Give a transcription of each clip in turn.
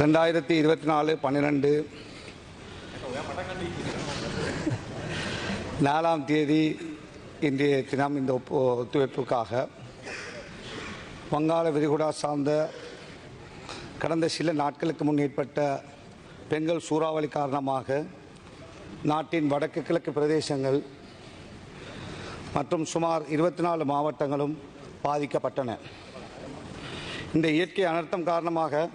ரெண்டாயிரத்தி இருபத்தி நாலு பன்னிரெண்டு. நாலாம் தேதி இன்றைய தினம் இந்த ஒப்பு ஒத்துழைப்புக்காக வங்காள விரிகுடா சார்ந்த கடந்த சில நாட்களுக்கு முன் ஏற்பட்ட பெண்கள் சூறாவளி காரணமாக நாட்டின் வடக்கு கிழக்கு பிரதேசங்கள் மற்றும் சுமார் இருபத்தி நாலு மாவட்டங்களும் பாதிக்கப்பட்டன. இந்த இயற்கை அனர்த்தம் காரணமாக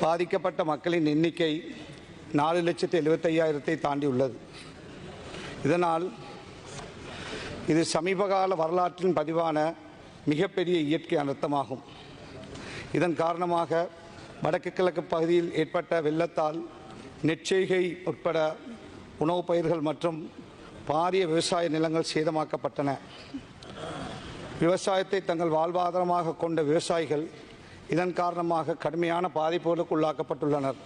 பாதிக்கப்பட்ட மக்களின் எண்ணிக்கை நாலு லட்சத்து எழுபத்தையாயிரத்தை தாண்டியுள்ளது. இதனால் இது சமீபகால வரலாற்றின் பதிவான மிகப்பெரிய இயற்கை அனர்த்தமாகும். இதன் காரணமாக வடக்கு கிழக்கு பகுதியில் ஏற்பட்ட வெள்ளத்தால் நெற்செய்கை உட்பட உணவுப் பயிர்கள் மற்றும் பாரிய விவசாய நிலங்கள் சேதமாக்கப்பட்டன. விவசாயத்தை தங்கள் வாழ்வாதாரமாக கொண்ட விவசாயிகள் இதன் காரணமாக கடுமையான பாதிப்புகளுக்கு உள்ளாக்கப்பட்டுள்ளனர்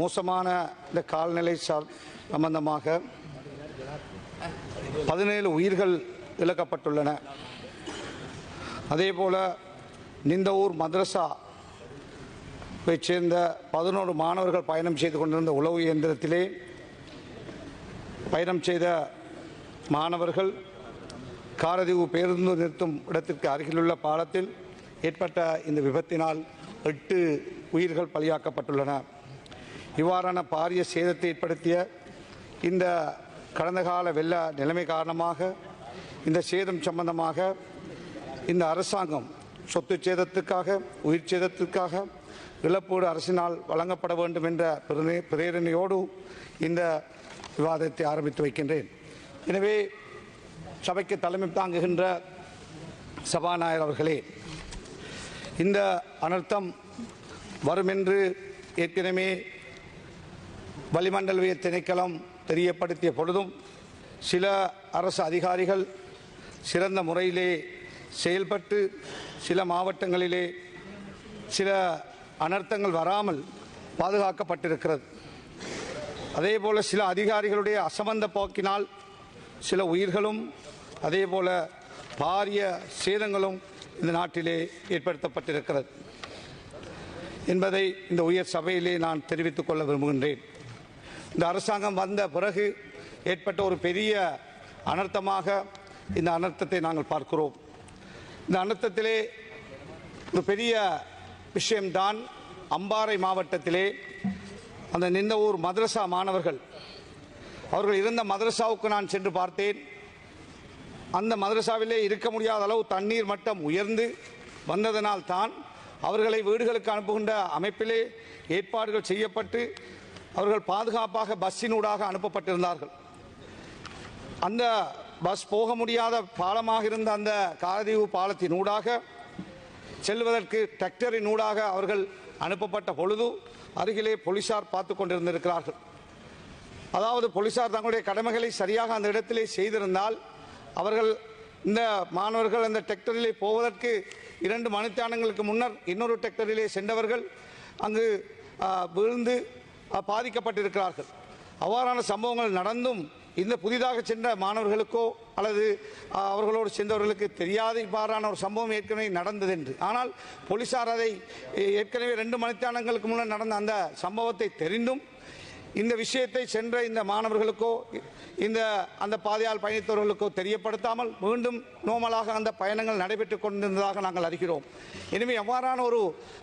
மோசமான இந்த கால்நிலை சம்பந்தமாக பதினேழு உயிர்கள் இழக்கப்பட்டுள்ளன. அதேபோல் ஊர் மதரசா சேர்ந்த பதினோரு மாணவர்கள் பயணம் செய்து கொண்டிருந்த உளவு இயந்திரத்திலே பயணம் செய்த மாணவர்கள் காரதிவு பேருந்து நிறுத்தும் இடத்திற்கு அருகிலுள்ள பாலத்தில் ஏற்பட்ட இந்த விபத்தினால் எட்டு உயிர்கள் பலியாக்கப்பட்டுள்ளன. இவ்வாறான பாரிய சேதத்தை ஏற்படுத்திய இந்த கடந்த கால வெள்ள நிலைமை காரணமாக இந்த சேதம் சம்பந்தமாக இந்த அரசாங்கம் சொத்து சேதத்துக்காக உயிர் சேதத்திற்காக இழப்பீடு அரசினால் வழங்கப்பட வேண்டும் என்ற பிரேரணையோடு இந்த விவாதத்தை ஆரம்பித்து வைக்கின்றேன். எனவே சபைக்கு தலைமை தாங்குகின்ற சபாநாயகர் அவர்களே இந்த அனர்த்தம் வரும் என்று ஏற்கனவே வளிமண்டலவிய திணைக்களம் தெரியப்படுத்திய பொழுதும் சில அரசு அதிகாரிகள் சிறந்த முறையிலே செயல்பட்டு சில மாவட்டங்களிலே சில அனர்த்தங்கள் வராமல் பாதுகாக்கப்பட்டிருக்கிறது. அதேபோல சில அதிகாரிகளுடைய அசமந்த போக்கினால் சில உயிர்களும் அதேபோல பாரிய சேதங்களும் இந்த நாட்டிலே ஏற்படுத்தப்பட்டிருக்கிறது என்பதை இந்த உயர் சபையிலே நான் தெரிவித்துக் கொள்ள விரும்புகின்றேன். இந்த அரசாங்கம் வந்த பிறகு ஏற்பட்ட ஒரு பெரிய அனர்த்தமாக இந்த அனர்த்தத்தை நாங்கள் பார்க்கிறோம். இந்த அனர்த்தத்திலே ஒரு பெரிய விஷயம்தான் அம்பாறை மாவட்டத்திலே அந்த நின்ற ஊர் மதரசா மாணவர்கள். அவர்கள் இருந்த மதரசாவுக்கு நான் சென்று பார்த்தேன். அந்த மதரசாவிலே இருக்க முடியாத அளவு தண்ணீர் மட்டம் உயர்ந்து வந்ததனால் தான் அவர்களை வீடுகளுக்கு அனுப்புகின்ற அமைப்பிலே ஏற்பாடுகள் செய்யப்பட்டு அவர்கள் பாதுகாப்பாக பஸ்ஸினூடாக அனுப்பப்பட்டிருந்தார்கள். அந்த பஸ் போக முடியாத பாலமாக இருந்த அந்த காரதீவு பாலத்தினூடாக செல்வதற்கு டிராக்டரினூடாக அவர்கள் அனுப்பப்பட்ட பொழுது அருகிலே போலீசார் பார்த்து கொண்டிருந்திருக்கிறார்கள். அதாவது போலீசார் தங்களுடைய கடமைகளை சரியாக அந்த இடத்திலே செய்திருந்தால் அவர்கள் இந்த மாணவர்கள் அந்த டெக்டரிலே போவதற்கு இரண்டு மணித்தானங்களுக்கு முன்னர் இன்னொரு டெக்டரிலே சென்றவர்கள் அங்கு விழுந்து பாதிக்கப்பட்டிருக்கிறார்கள். அவ்வாறான சம்பவங்கள் நடந்தும் இந்த புதிதாக சென்ற மாணவர்களுக்கோ அல்லது அவர்களோடு சென்றவர்களுக்கு தெரியாத இவ்வாறான ஒரு சம்பவம் ஏற்கனவே நடந்தது என்று ஆனால் போலீசார் அதை ஏற்கனவே ரெண்டு மணித்தானங்களுக்கு முன்னர் நடந்த அந்த சம்பவத்தை தெரிந்தும் இந்த விஷயத்தை சென்ற இந்த மாணவர்களுக்கோ இந்த அந்த பாதையால் பயணித்தவர்களுக்கோ தெரியப்படுத்தாமல் மீண்டும் நோமலாக அந்த பயணங்கள் நடைபெற்றுக் கொண்டிருந்ததாக நாங்கள் அறிகிறோம். எனவே எவ்வாறான ஒரு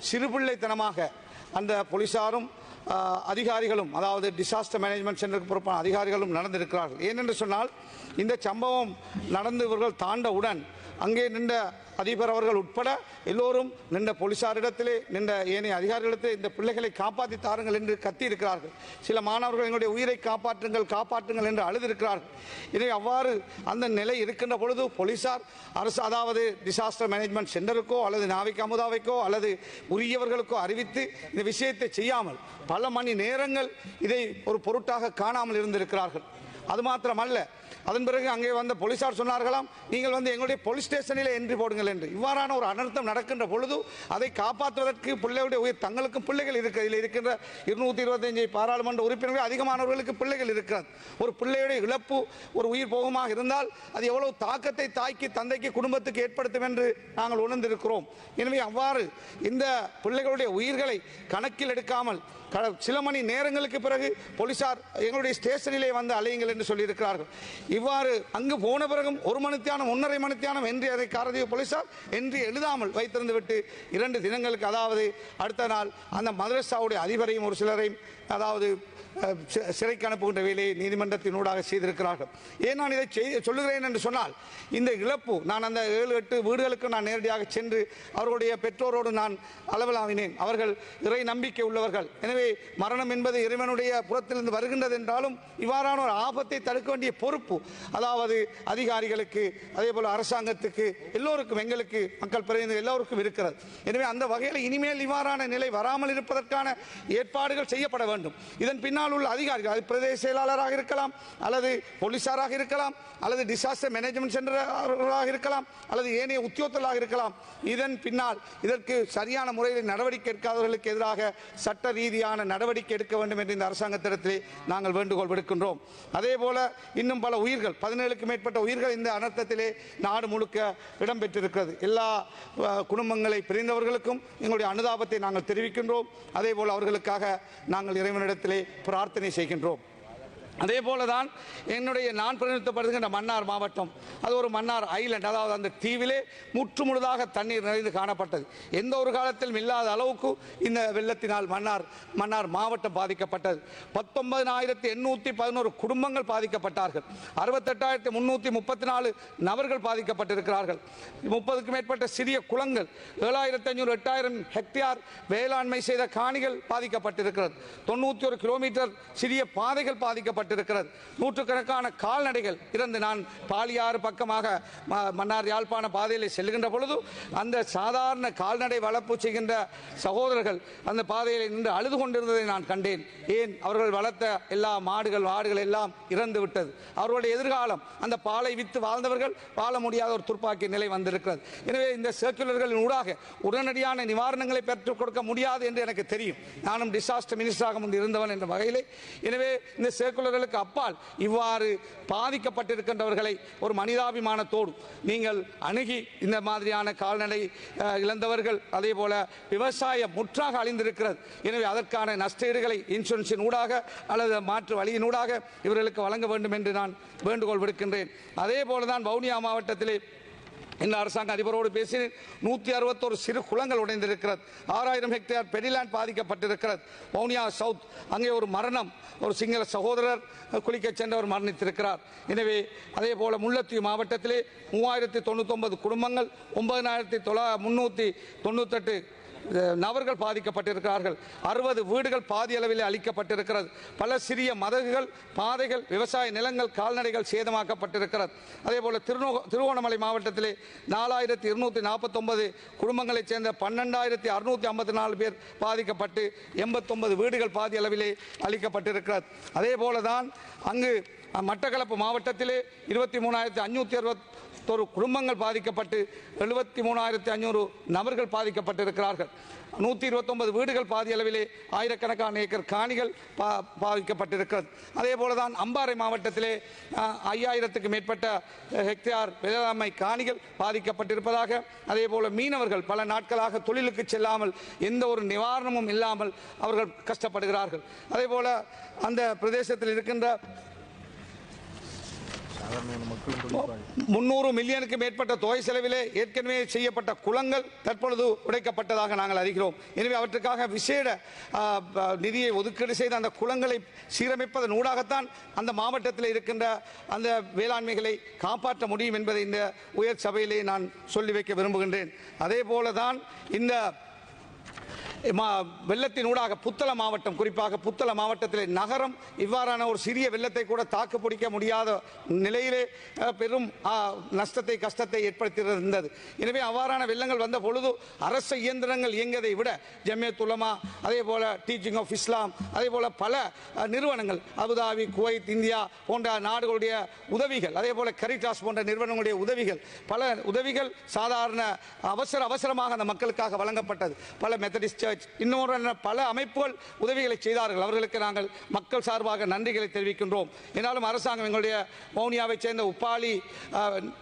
சிறுபிள்ளைத்தனமாக அந்த போலீசாரும் அதிகாரிகளும் அதாவது டிசாஸ்டர் மேனேஜ்மெண்ட் சென்டருக்கு பொறுப்பான அதிகாரிகளும் நடந்திருக்கிறார்கள். ஏனென்று சொன்னால் இந்த சம்பவம் நடந்து இவர்கள் தாண்டவுடன் அங்கே நின்ற அதிபர் அவர்கள் உட்பட எல்லோரும் நின்ற போலீசாரிடத்திலே நின்ற ஏனைய அதிகாரிகளிடத்திலே இந்த பிள்ளைகளை காப்பாற்றி தாருங்கள் என்று கத்தி இருக்கிறார்கள் சில மாணவர்கள் எங்களுடைய உயிரை காப்பாற்றுங்கள் காப்பாற்றுங்கள் என்று அழுதிருக்கிறார்கள். இதை அவ்வாறு அந்த நிலை இருக்கின்ற பொழுது போலீசார் அரசு அதாவது டிசாஸ்டர் மேனேஜ்மெண்ட் சென்டருக்கோ அல்லது நாவிக் அமுதாவைக்கோ அல்லது உரியவர்களுக்கோ அறிவித்து இந்த விஷயத்தை செய்யாமல் பல மணி நேரங்கள் இதை ஒரு பொருட்டாக காணாமல் இருந்திருக்கிறார்கள். அது மாத்திரமல்ல. அதன் பிறகு அங்கே வந்த போலீசார் சொன்னார்களாம் நீங்கள் வந்து எங்களுடைய போலீஸ் ஸ்டேஷனில் என்ட்ரி போடுங்கள் என்று. இவ்வாறான ஒரு அனர்த்தம் நடக்கின்ற பொழுது அதை காப்பாற்றுவதற்கு பிள்ளைகளுடைய உயிர் தங்களுக்கும் பிள்ளைகள் இருக்கு இதில் இருக்கின்ற இருநூற்றி இருபத்தஞ்சு பாராளுமன்ற உறுப்பினர்கள் அதிகமானவர்களுக்கு பிள்ளைகள் இருக்கிறது ஒரு பிள்ளையுடைய இழப்பு ஒரு உயிர் போகமாக இருந்தால் அது எவ்வளவு தாக்கத்தை தாய்க்கு தந்தைக்கு குடும்பத்துக்கு ஏற்படுத்தும் என்று நாங்கள் உணர்ந்திருக்கிறோம். எனவே அவ்வாறு இந்த பிள்ளைகளுடைய உயிர்களை கணக்கில் எடுக்காமல் க- சில மணி நேரங்களுக்கு பிறகு போலீசார் எங்களுடைய ஸ்டேஷனிலே வந்து அலையுங்கள் என்று சொல்லியிருக்கிறார்கள். இவ்வாறு அங்கு போன பிறகும் ஒரு மணித்தியானம் ஒன்றரை மணித்தியானம் என்று அதை காரதீவு போலீசார் என்று எழுதாமல் வைத்திருந்து விட்டு இரண்டு தினங்களுக்கு அதாவது அடுத்த நாள் அந்த மதரசாவுடைய அதிபரையும் ஒரு சிலரையும் அதாவது சிறைக்கு அனுப்புகின்ற வேலையை நீதிமன்றத்தினூடாக செய்திருக்கிறார்கள். ஏன் நான் இதை செய்ய சொல்லுகிறேன் என்று சொன்னால் இந்த இழப்பு நான் அந்த ஏழு எட்டு வீடுகளுக்கு நான் நேரடியாக சென்று அவர்களுடைய பெற்றோரோடு நான் அளவலாவினேன். அவர்கள் இறை நம்பிக்கை உள்ளவர்கள். எனவே மரணம் என்பது இறைவனுடைய புறத்திலிருந்து வருகின்றது என்றாலும் இவ்வாறான ஒரு ஆபத்து தடுக்க வேண்டிய பொறுப்பு. அதாவது அதிகாரிகளுக்கு அதே போல அரசாங்கத்துக்கு எல்லோருக்கும் எங்களுக்கு மக்கள் பிரதிநிதி எல்லோருக்கும் இருக்கிறது. எனவே அந்த வகையில் இனிமேல் இவ்வாறான நிலை வராமல் இருப்பதற்கான ஏற்பாடுகள் செய்யப்பட வேண்டும். இதன் பின்னால் உள்ள அதிகாரிகள் அது பிரதேச செயலாளராக இருக்கலாம் அல்லது போலீசாராக இருக்கலாம் அல்லது டிசாஸ்டர் மேனேஜ்மெண்ட் சென்டராக இருக்கலாம் அல்லது ஏனைய உத்தியோகத்தலாக இருக்கலாம். இதன் பின்னால் இதற்கு சரியான முறையில் நடவடிக்கை எடுக்காதவர்களுக்கு எதிராக சட்ட ரீதியான நடவடிக்கை எடுக்க வேண்டும் என்று இந்த அரசாங்கத்திடத்தில் நாங்கள் வேண்டுகோள் விடுக்கின்றோம். அதே அதே போல இன்னும் பல உயிர்கள் பதினேழுக்கு மேற்பட்ட உயிர்கள் இந்த அனர்த்தத்திலே நாடு முழுக்க இடம்பெற்றிருக்கிறது. எல்லா குடும்பங்களை பிரிந்தவர்களுக்கும் எங்களுடைய அனுதாபத்தை நாங்கள் தெரிவிக்கின்றோம். அதே போல அவர்களுக்காக நாங்கள் இறைவனிடத்திலே பிரார்த்தனை செய்கின்றோம். அதே போல தான் என்னுடைய நான் பிரதிநிதித்துவப்படுகின்ற மன்னார் மாவட்டம் அது ஒரு மன்னார் ஐலண்ட் அதாவது அந்த தீவிலே முற்று முழுதாக தண்ணீர் நிறைந்து காணப்பட்டது. எந்த ஒரு காலத்திலும் இல்லாத அளவுக்கு இந்த வெள்ளத்தினால் மன்னார் மன்னார் மாவட்டம் பாதிக்கப்பட்டது. பத்தொன்பதினாயிரத்தி எண்ணூற்றி பதினோரு குடும்பங்கள் பாதிக்கப்பட்டார்கள். அறுபத்தெட்டாயிரத்தி முன்னூற்றி முப்பத்தி நாலு நபர்கள் பாதிக்கப்பட்டிருக்கிறார்கள். முப்பதுக்கும் மேற்பட்ட சிறிய குளங்கள் ஏழாயிரத்தி ஐநூறு எட்டாயிரம் ஹெக்டேர் வேளாண்மை செய்த காணிகள் பாதிக்கப்பட்டிருக்கிறது. தொண்ணூற்றி ஒரு கிலோமீட்டர் சிறிய பாதைகள் செய்யப்பட்டிருக்கிறது நூற்றுக்கணக்கான கால்நடைகள் இறந்து நான் பாலியாறு பக்கமாக மன்னார் யாழ்ப்பாண பாதையில் செல்கின்ற பொழுது அந்த சாதாரண கால்நடை வளர்ப்பு செய்கின்ற சகோதரர்கள் அந்த பாதையில் நின்று அழுது கொண்டிருந்ததை நான் கண்டேன். ஏன்? அவர்கள் வளர்த்த எல்லா மாடுகள் ஆடுகள் எல்லாம் இறந்து விட்டது. அவர்களுடைய எதிர்காலம் அந்த பாலை வித்து வாழ்ந்தவர்கள் வாழ முடியாத ஒரு துர்ப்பாக்கிய நிலை வந்திருக்கிறது. எனவே இந்த சர்க்குலர்களின் ஊடாக உடனடியான நிவாரணங்களை பெற்றுக் கொடுக்க முடியாது என்று எனக்கு தெரியும். நானும் டிசாஸ்டர் மினிஸ்டராக முன் இருந்தவன் என்ற வகையிலே. எனவே இந்த சர்க்குலர்களுக்கு அப்பால் இவ்வாறு பாதிக்கப்பட்டிருக்கின்றவர்களை ஒரு மனிதாபிமானத்தோடு நீங்கள் அணுகி இந்த மாதிரியான கால்நடை இழந்தவர்கள் அதே போல விவசாயம் முற்றாக அழிந்திருக்கிறது. எனவே அதற்கான நஷ்டஈடுகளை இன்சூரன்ஸின் ஊடாக அல்லது மாற்று வழியினூடாக இவர்களுக்கு வழங்க வேண்டும் என்று நான் வேண்டுகோள் விடுக்கின்றேன். அதே போல தான் வவுனியா மாவட்டத்திலே இந்த அரசாங்க அதிபரோடு பேசினேன் நூற்றி அறுபத்தோரு சிறு குளங்கள் உடைந்திருக்கிறது. ஆறாயிரம் ஹெக்டேர் பெரிலாண்ட் பாதிக்கப்பட்டிருக்கிறது. வவுனியா சவுத் அங்கே ஒரு மரணம். ஒரு சிங்கள சகோதரர் குளிக்கச் சென்றவர் மரணித்திருக்கிறார். எனவே அதே போல முல்லைத்தீவு மாவட்டத்திலே மூவாயிரத்தி தொண்ணூத்தொன்பது குடும்பங்கள் ஒன்பதனாயிரத்தி தொள்ளா முன்னூற்றி தொண்ணூத்தெட்டு நபர்கள் பாதிக்கப்பட்டிருக்கிறார்கள். அறுபது வீடுகள் பாதி அளவில் அளிக்கப்பட்டிருக்கிறது பல சிறிய மதகுகள் பாதைகள் விவசாய நிலங்கள் கால்நடைகள் சேதமாக்கப்பட்டிருக்கிறது. அதே போல திருநோ திருவோணமலை மாவட்டத்திலே நாலாயிரத்தி இருநூற்றி நாற்பத்தொன்பது குடும்பங்களைச் சேர்ந்த பன்னெண்டாயிரத்தி அறுநூற்றி ஐம்பத்தி நாலு பேர் பாதிக்கப்பட்டு எண்பத்தொன்பது வீடுகள் பாதி அளவிலே அளிக்கப்பட்டிருக்கிறது அதே போல தான் அங்கு மட்டக்களப்பு மாவட்டத்திலே இருபத்தி மூணாயிரத்தி அஞ்சூற்றி அறுபத்தொரு குடும்பங்கள் பாதிக்கப்பட்டு எழுபத்தி மூணாயிரத்தி ஐநூறு நபர்கள் பாதிக்கப்பட்டிருக்கிறார்கள். நூற்றி இருபத்தொன்பது வீடுகள் பாதி அளவிலே ஆயிரக்கணக்கான ஏக்கர் காணிகள் பா பாதிக்கப்பட்டிருக்கிறது அதே போல தான் அம்பாறை மாவட்டத்திலே ஐயாயிரத்துக்கு மேற்பட்ட ஹெக்டேர் வேளாண்மை காணிகள் பாதிக்கப்பட்டிருப்பதாக அதே போல மீனவர்கள் பல நாட்களாக தொழிலுக்கு செல்லாமல் எந்த ஒரு நிவாரணமும் இல்லாமல் அவர்கள் கஷ்டப்படுகிறார்கள். அதே போல அந்த பிரதேசத்தில் இருக்கின்ற முன்னூறு மில்லியனுக்கு மேற்பட்ட தொகை செலவிலே ஏற்கனவே செய்யப்பட்ட குளங்கள் தற்பொழுது உடைக்கப்பட்டதாக நாங்கள் அறிகிறோம். எனவே அவற்றுக்காக விசேட நிதியை ஒதுக்கீடு செய்து அந்த குளங்களை சீரமைப்பதன் ஊடாகத்தான் அந்த மாவட்டத்தில் இருக்கின்ற அந்த வேளாண்மைகளை காப்பாற்ற முடியும் என்பதை இந்த உயர் சபையிலே நான் சொல்லி வைக்க விரும்புகின்றேன். அதே போல தான் இந்த வெள்ளத்தினூடாக புத்தள மாவட்டம் குறிப்பாக புத்தள மாவட்டத்திலே நகரம் இவ்வாறான ஒரு சிறிய வெள்ளத்தை கூட தாக்கு பிடிக்க முடியாத நிலையிலே பெரும் நஷ்டத்தை கஷ்டத்தை ஏற்படுத்தியிருந்தது. எனவே அவ்வாறான வெள்ளங்கள் வந்த பொழுது அரசு இயந்திரங்கள் இயங்கியதை விட ஜமியத் உலமா அதே போல டீச்சிங் ஆஃப் இஸ்லாம் அதே போல பல நிறுவனங்கள் அபுதாபி குவைத் இந்தியா போன்ற நாடுகளுடைய உதவிகள் அதே போல கரிடாஸ் போன்ற நிறுவனங்களுடைய உதவிகள் பல உதவிகள் சாதாரண அவசர அவசரமாக அந்த மக்களுக்காக வழங்கப்பட்டது. பல மெத்தடிஸ்ட் இன்னொரு பல அமைப்புகள் உதவிகளை செய்தார்கள். அவர்களுக்கு நாங்கள் மக்கள் சார்பாக நன்றிகளை தெரிவிக்கின்றோம். என்னாலும் அரசாங்கம் எங்களுடைய மௌனியாவை சேர்ந்த உப்பாலி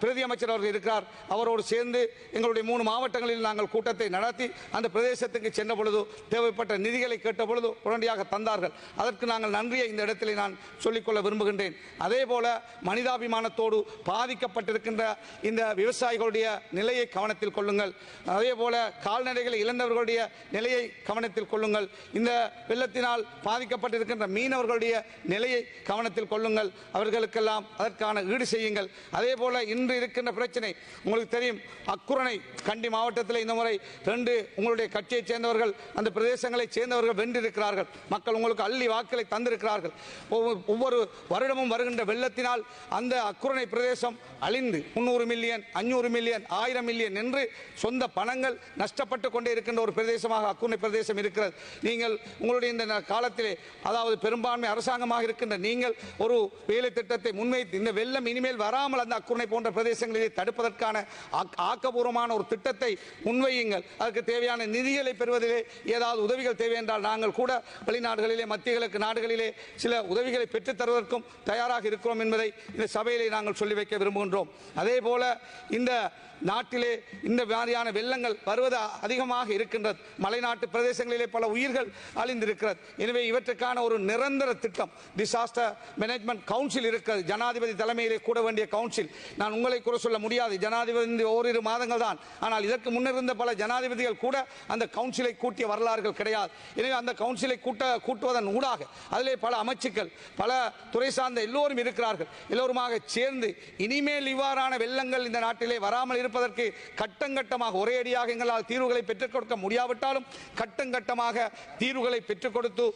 பிரதி அமைச்சர் அவர்கள் இருக்கிறார். அவரோடு சேர்ந்து எங்களுடைய மூணு மாவட்டங்களில் நாங்கள் கூட்டத்தை நடத்தி அந்த பிரதேசத்துக்கு சென்ற பொழுது தேவைப்பட்ட நிதிகளை கேட்ட பொழுது உடனடியாக தந்தார்கள். அதற்கு நாங்கள் நன்றியை இந்த இடத்திலே நான் சொல்லிக்கொள்ள விரும்புகின்றேன். அதே போல மனிதாபிமானத்தோடு பாதிக்கப்பட்டிருக்கின்ற இந்த விவசாயிகளுடைய நிலையை கவனத்தில் கொள்ளுங்கள். அதே போல கால்நடைகளை இழந்தவர்களுடைய நிலையை கவனத்தில் கொள்ளுங்கள். இந்த வெள்ளத்தினால் பாதிக்கப்பட்டிருக்கின்ற மீனவர்களுடைய நிலையை கவனத்தில் கொள்ளுங்கள். அவர்களுக்கெல்லாம் அதற்கான ஈடு செய்யுங்கள். அதே போல இன்று இருக்கின்ற பிரச்சனை உங்களுக்கு தெரியும் அக்குரணை கண்டி மாவட்டத்தில் இந்த முறை ரெண்டு உங்களுடைய கட்சியைச் சேர்ந்தவர்கள் அந்த பிரதேசங்களைச் சேர்ந்தவர்கள் வென்றிருக்கிறார்கள். மக்கள் உங்களுக்கு அள்ளி வாக்களை தந்திருக்கிறார்கள். ஒவ்வொரு- ஒவ்வொரு வருடமும் வருகின்ற வெள்ளத்தினால் அந்த அக்குரணை பிரதேசம் அழிந்து முன்னூறு மில்லியன் அஞ்சூறு மில்லியன் ஆயிரம் மில்லியன் என்று சொந்த பணங்கள் நஷ்டப்பட்டு கொண்டே இருக்கின்ற ஒரு பிரதேசமாக அக்குரணை பிரதேசம் இருக்கிறது. நீங்கள் உங்களுடைய இந்த காலத்திலே அதாவது பெரும்பான்மை அரசாங்கமாக இருக்கின்ற நீங்கள் ஒரு வேலை திட்டத்தை முன்வைத்து இந்த வெள்ளம் இனிமேல் வராமல் அந்த அக்குரணை போன்ற பிரதேசங்களிலே தடுப்பதற்கான ஆக்க- ஆக்கபூர்வமான ஒரு திட்டத்தை முன்வையுங்கள். அதற்கு தேவையான நிதிகளை பெறுவதிலே ஏதாவது உதவிகள் தேவை என்றால் நாங்கள் கூட வெளிநாடுகளிலே மத்திய கிழக்கு நாடுகளிலே சில உதவிகளை பெற்றுத் தருவதற்கும் தயாராக இருக்கிறோம் என்பதை இந்த சபையிலே நாங்கள் சொல்லி வைக்க விரும்புகின்றோம். அதே போல இந்த நாட்டிலே இந்த மாதிரியான வெள்ளங்கள் வருவது அதிகமாக இருக்கின்றது. மலைநாட்டு பிரதேசங்களிலே பல உயிர்கள் அழிந்திருக்கிறது. எனவே இவற்றுக்கான ஒரு நிரந்தர திட்டம் டிசாஸ்டர் மேனேஜ்மெண்ட் கவுன்சில் இருக்கிறது. ஜனாதிபதி தலைமையிலே கூட வேண்டிய கவுன்சில் நான் உங்களை குறை சொல்ல முடியாது. ஜனாதிபதி ஓரிரு மாதங்கள் தான். ஆனால் இதற்கு முன்னிருந்த பல ஜனாதிபதிகள் கூட அந்த கவுன்சிலை கூட்டிய வரலாறுகள் கிடையாது. எனவே அந்த கவுன்சிலை கூட்ட கூட்டுவதன் ஊடாக அதிலே பல அமைச்சுக்கள் பல துறை சார்ந்த எல்லோரும் இருக்கிறார்கள். எல்லோருமாக சேர்ந்து இனிமேல் இவ்வாறான வெள்ளங்கள் இந்த நாட்டிலே வராமல் இருப்பதற்கு கட்டங்கட்டமாக ஒரே அடியாக எங்களால் தீர்வுகளை பெற்றுக் கொடுக்க முடியாவிட்டாலும் கட்டங்கட்டமாக தீர்வுகளை பெற்றுக் கொடுத்து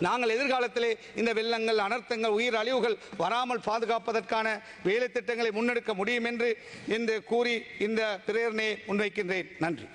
நாங்கள் எதிர்காலத்திலே இந்த வெள்ளங்கள் அனர்த்தங்கள் உயிர் அழிவுகள் வராமல் பாதுகாப்பதற்கான வேலை திட்டங்களை முன்னெடுக்க முடியும் என்று என்று கூறி இந்த பிரேரணையை முன்வைக்கின்றேன். நன்றி.